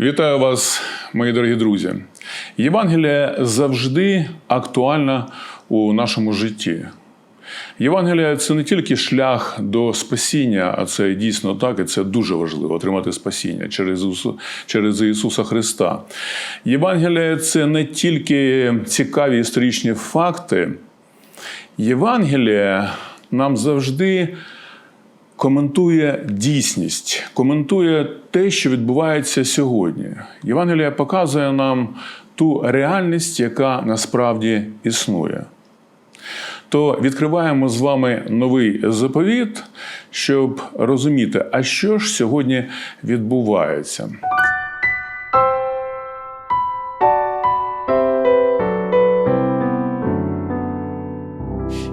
Вітаю вас, мої дорогі друзі. Євангелія завжди актуальна у нашому житті. Євангелія це не тільки шлях до спасіння, а це дійсно так, і це дуже важливо отримати спасіння через через Ісуса Христа. Євангелія це не тільки цікаві історичні факти. Євангелія нам завжди коментує дійсність, коментує те, що відбувається сьогодні. Євангелія показує нам ту реальність, яка насправді існує. То відкриваємо з вами новий заповіт, щоб розуміти, а що ж сьогодні відбувається.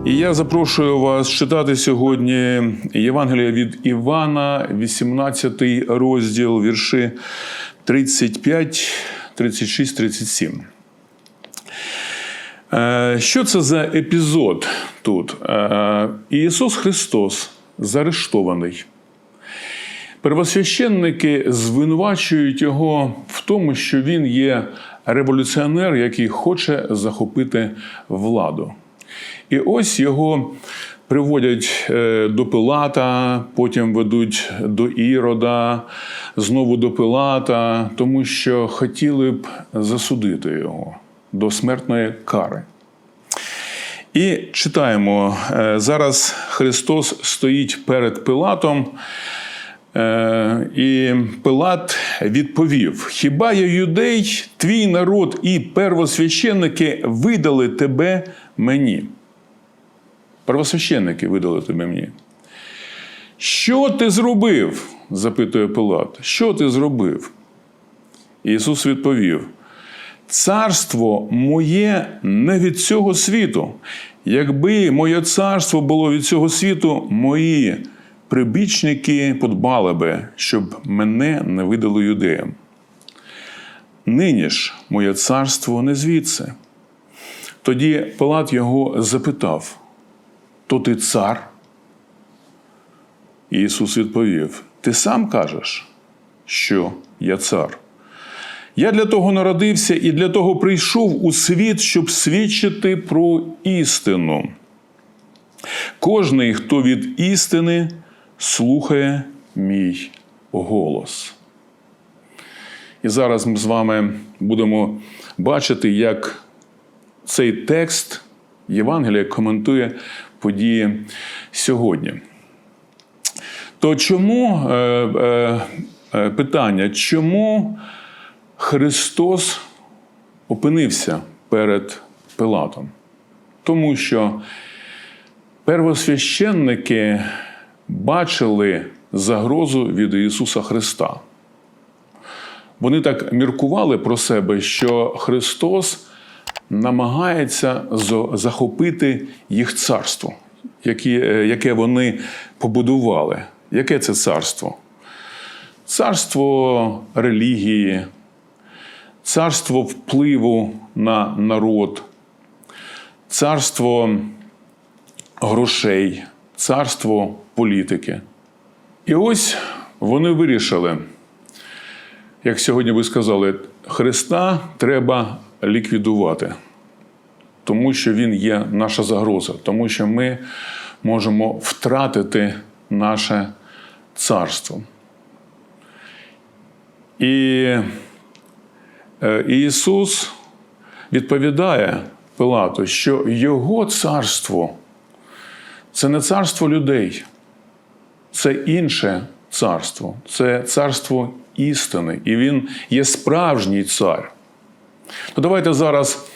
І я запрошую вас читати сьогодні Євангелія від Івана, 18 розділ, вірші 35, 36, 37. Е, Що це за епізод тут? Е, Ісус Христос заарештований. Первосвященники звинувачують його в тому, що він є революціонер, який хоче захопити владу. І ось його приводять е, до Пилата, потім ведуть до Ірода, знову до Пилата, тому що хотіли б засудити його до смертної кари. І читаємо: е, зараз Христос стоїть перед Пилатом. Е, І Пилат відповів: Хіба я юдей, твій народ і первосвященники видали тебе мені? Первосвященники видали тебе мені. Що ти зробив? запитує Пилат. Що ти зробив? Ісус відповів: Царство моє не від цього світу. Якби моє царство було від цього світу, мої прибічники подбали би, щоб мене не видали юдеям. Нині ж моє царство не звідси. Тоді Пилат його запитав: То ти цар? Ісус відповів: Ти сам кажеш, що я цар. Я для того народився і для того прийшов у світ, щоб свідчити про істину. Кожний, хто від істини слухає мій голос. І зараз ми з вами будемо бачити, як цей текст Євангелія коментує події сьогодні. То чому е, е, е, питання, чому Христос опинився перед Пилатом? Тому що первосвященники бачили загрозу від Ісуса Христа. Вони так міркували про себе, що Христос намагається захопити їх царство, е, яке вони побудували. Яке це царство? Царство релігії, царство впливу на народ, царство грошей, царство політики. І ось вони вирішили, як сьогодні ви сказали, Христа треба ліквідувати, тому що Він є наша загроза, тому що ми можемо втратити наше царство. І е, Ісус відповідає Пилату, що Його царство це не царство людей, це інше царство, це царство істини, і він є справжній цар. То давайте зараз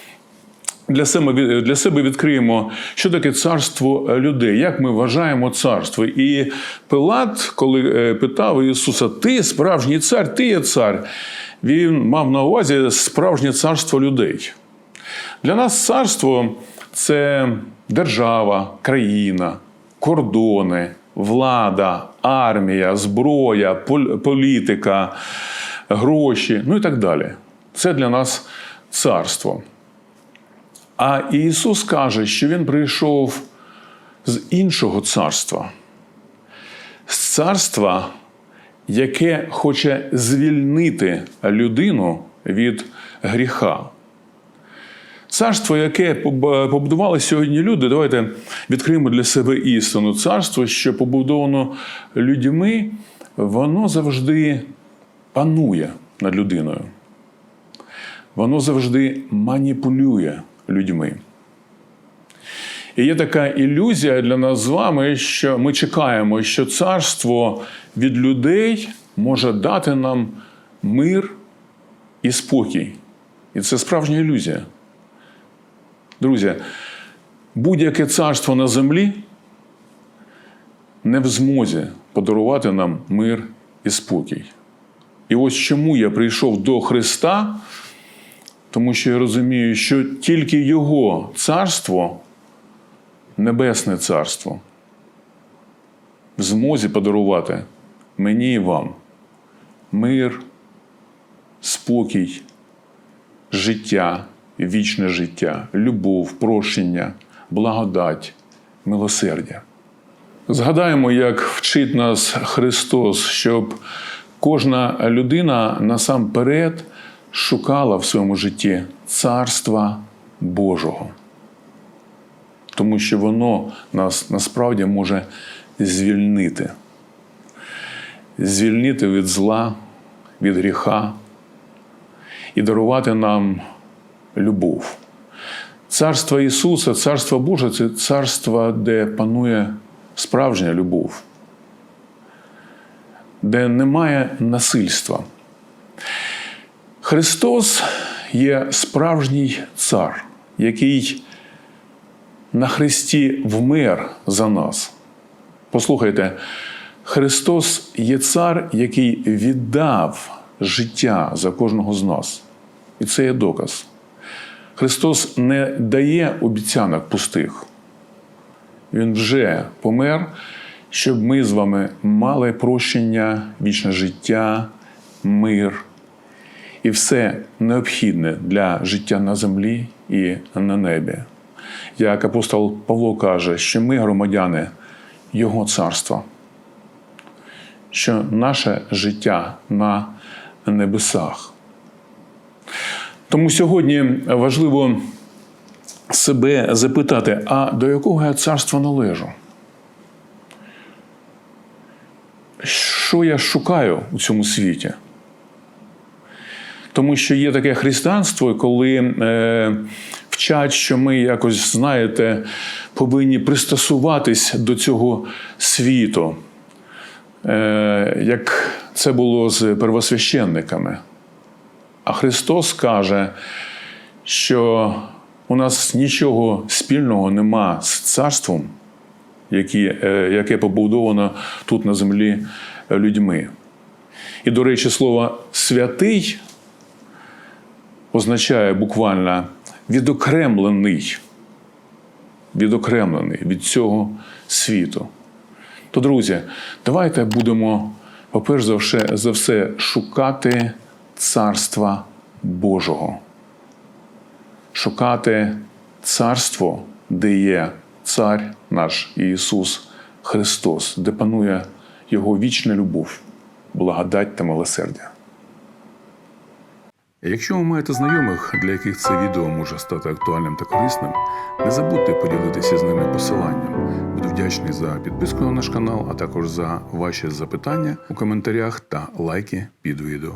для себе, для себе відкриємо, що таке царство людей, як ми вважаємо царство. І Пилат, коли е, питав Ісуса, Ти справжній цар, ти є цар, він мав на увазі справжнє царство людей. Для нас царство це держава, країна, кордони, влада, армія, зброя, політика, гроші, ну і так далі. Це для нас царство. А Ісус каже, що Він прийшов з іншого царства, з царства яке хоче звільнити людину від гріха. Царство, яке побудували сьогодні люди, давайте відкриємо для себе істину. Царство, що побудовано людьми, воно завжди панує над людиною. Воно завжди маніпулює людьми. І є така ілюзія для нас з вами, що ми чекаємо, що царство від людей може дати нам мир і спокій. І це справжня ілюзія. Друзі, будь-яке царство на землі не в змозі подарувати нам мир і спокій. І ось чому я прийшов до Христа, тому що я розумію, що тільки Його царство, небесне царство, в змозі подарувати мені і вам мир, спокій, життя, вічне життя, любов, прощення, благодать, милосердя. Згадаємо, як вчить нас Христос, щоб кожна людина насамперед шукала в своєму житті Царства Божого. Тому що воно нас насправді може звільнити. Звільнити від зла, від гріха і дарувати нам любов. Царство Ісуса, Царство Боже це царство, де панує справжня любов, де немає насильства. Христос є справжній цар, який на Христі вмер за нас. Послухайте, Христос є цар, який віддав життя за кожного з нас. І це є доказ. Христос не дає обіцянок пустих. Він вже помер, щоб ми з вами мали прощення, вічне життя, мир і все необхідне для життя на землі і на небі. Як апостол Павло каже, що ми громадяни Його царства, що наше життя на небесах. Тому сьогодні важливо себе запитати, а до якого я царства належу? Що я шукаю у цьому світі? Тому що є таке християнство, коли е, вчать, що ми якось, знаєте, повинні пристосуватись до цього світу, е, як це було з первосвященниками. А Христос каже, що у нас нічого спільного нема з царством, е, яке побудовано тут на землі людьми. І, до речі, слово святий означає буквально відокремлений, відокремлений від цього світу. То, друзі, давайте будемо, по-перше за все, шукати Царства Божого, шукати царство, де є Цар наш Ісус Христос, де панує Його вічна любов, благодать та милосердя. Якщо ви маєте знайомих, для яких це відео може стати актуальним та корисним, не забудьте поділитися з ними посиланням. Буду вдячний за підписку на наш канал, а також за ваші запитання у коментарях та лайки під відео.